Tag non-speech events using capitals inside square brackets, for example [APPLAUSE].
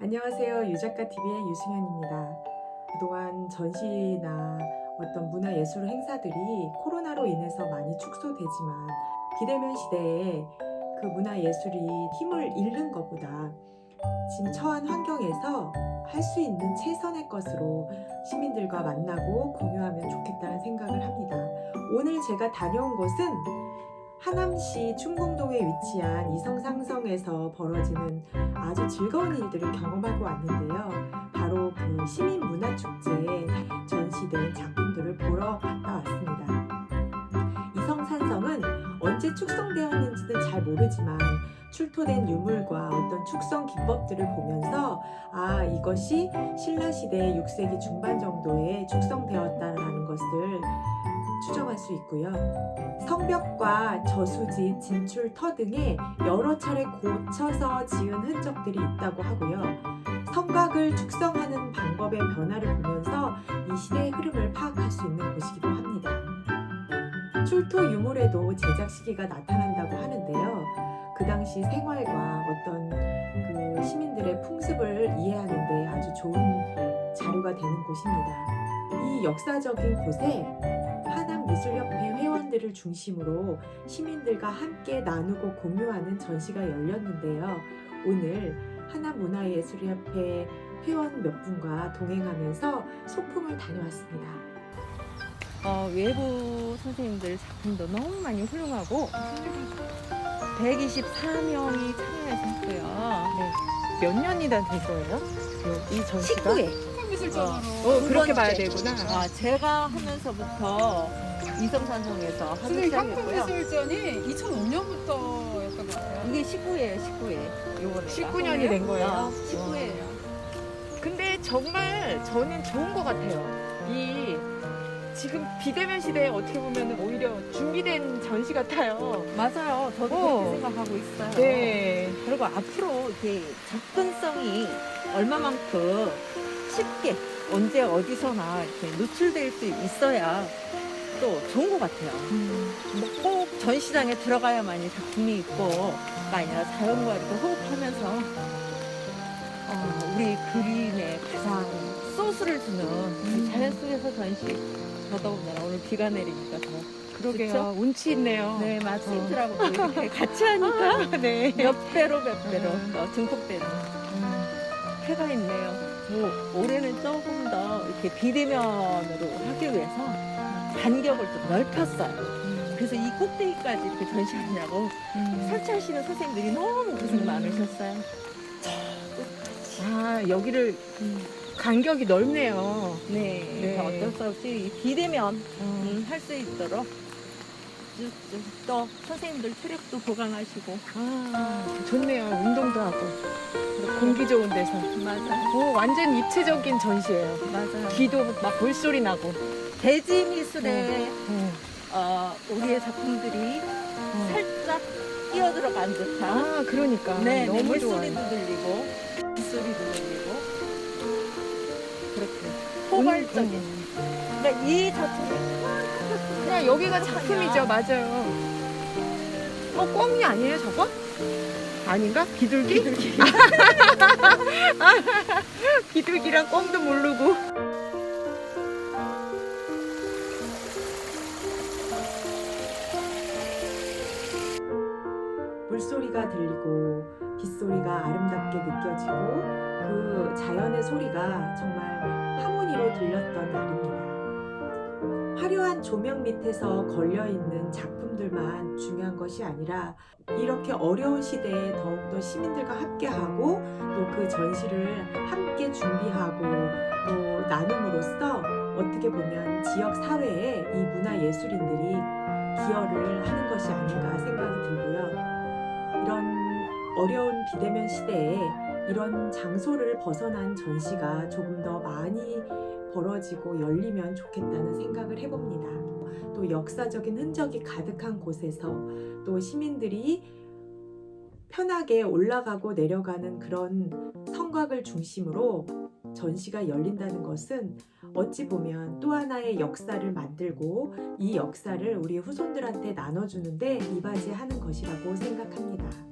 안녕하세요. 유작가 TV의 유승현입니다. 그동안 전시나 어떤 문화예술 행사들이 코로나로 인해서 많이 축소되지만 비대면 시대에 그 문화예술이 힘을 잃는 것보다 지금 처한 환경에서 할 수 있는 최선의 것으로 시민들과 만나고 공유하면 좋겠다는 생각을 합니다. 오늘 제가 다녀온 곳은 하남시 충궁동에 위치한 이성상성에서 벌어지는 아주 즐거운 일들을 경험하고 왔는데요. 바로 그 시민 문화 축제에 전시된 작품들을 보러 갔다 왔습니다. 이성산성은 언제 축성되었는지는 잘 모르지만 출토된 유물과 어떤 축성 기법들을 보면서 아 이것이 신라 시대 6세기 중반 정도에 축성되었다라는 것을 추정할 수 있고요. 성벽과 저수지, 진출터 등에 여러 차례 고쳐서 지은 흔적들이 있다고 하고요. 성곽을 축성하는 방법의 변화를 보면서 이 시대의 흐름을 파악할 수 있는 곳이기도 합니다. 출토 유물에도 제작 시기가 나타난다고 하는데요. 그 당시 생활과 어떤 그 시민들의 풍습을 이해하는데 아주 좋은 자료가 되는 곳입니다. 이 역사적인 곳에 하남미술협회 회원들을 중심으로 시민들과 함께 나누고 공유하는 전시가 열렸는데요. 오늘 하남문화예술협회 회원 몇 분과 동행하면서 소풍을 다녀왔습니다. 어, 외부 선생님들 작품도 너무 많이 훌륭하고 124명이 참여해서 했고요. 네. 몇 년이나 된 거예요? 이 전시가? 19회. 미술전으로 어, 두 그렇게 봐야. 되구나. 아, 제가 하면서부터 이성산성에서 하기 선생님 시작했고요. 한국미술전이 2005년부터 였던 것 같아요. 이게 19회예요, 19회. 요번에. 19년이 된 거예요? 19회예요. 근데 정말 저는 좋은 것 같아요. 이 지금 비대면 시대에 어떻게 보면 오히려 준비된 전시 같아요. 맞아요. 저도 어. 그렇게 생각하고 있어요. 네. 그리고 앞으로 이렇게 접근성이 얼마만큼 쉽게 언제 어디서나 이렇게 노출될 수 있어야 또 좋은 것 같아요. 뭐 꼭 전시장에 들어가야만이 작품이 있고가 아니라 자연과 이렇게 호흡하면서 어, 우리 그림에 가장 소스를 주는 이 자연 속에서 전시 더더군다나 오늘 비가 내리니까 더 그러게요. 그쵸? 운치 있네요. 네, 맞아. 시트라고 이렇게 [LAUGHS] 같이 하니까 네. 몇 배로 몇 배로 음. 더 증폭되는 해가 있네요. 뭐 올해는 조금 더 이렇게 비대면으로 하기 위해서 간격을 좀 넓혔어요. 그래서 이 꼭대기까지 이렇게 전시하냐고 설치하시는 선생님들이 너무 고생 음. 많으셨어요. 아 여기를 간격이 넓네요. 네, 네. 그래서 어쩔 수 없이 이 비대면 음. 할 수 있도록 쭉쭉 또 선생님들 체력도 보강하시고 아 좋네요. 운동도 하고 그렇게 공기 좋은 데서. 맞아요, 오 완전 입체적인 전시예요. 맞아요. 귀도 막 물소리 나고. 대지 미술에 음. 어, 우리의 작품들이 살짝 끼어들어간 듯한 아 그러니까 네, 네, 너무 물소리도 좋아요. 들리고 빗소리도 들리고 그렇게 포괄적인 음. 그러니까 이 작품이 그냥 여기가 작품이죠, 맞아요. 어 꿩이 아니에요, 저거? 아닌가? 비둘기? 비둘기. [LAUGHS] 비둘기랑 꿩도 모르고. 소리가 들리고 빗소리가 아름답게 느껴지고 그 자연의 소리가 정말 하모니로 들렸던 날입니다. 화려한 조명 밑에서 걸려있는 작품들만 중요한 것이 아니라 이렇게 어려운 시대에 더욱더 시민들과 함께하고 또 그 전시를 함께 준비하고 또 나눔으로써 어떻게 보면 지역 사회에 이 문화 예술인들이 기여를 하는 것이 아닌가 생각이 들고요. 어려운 비대면 시대에 이런 장소를 벗어난 전시가 조금 더 많이 벌어지고 열리면 좋겠다는 생각을 해봅니다. 또 역사적인 흔적이 가득한 곳에서 또 시민들이 편하게 올라가고 내려가는 그런 성곽을 중심으로 전시가 열린다는 것은 어찌 보면 또 하나의 역사를 만들고 이 역사를 우리 후손들한테 나눠주는데 이바지하는 것이라고 생각합니다.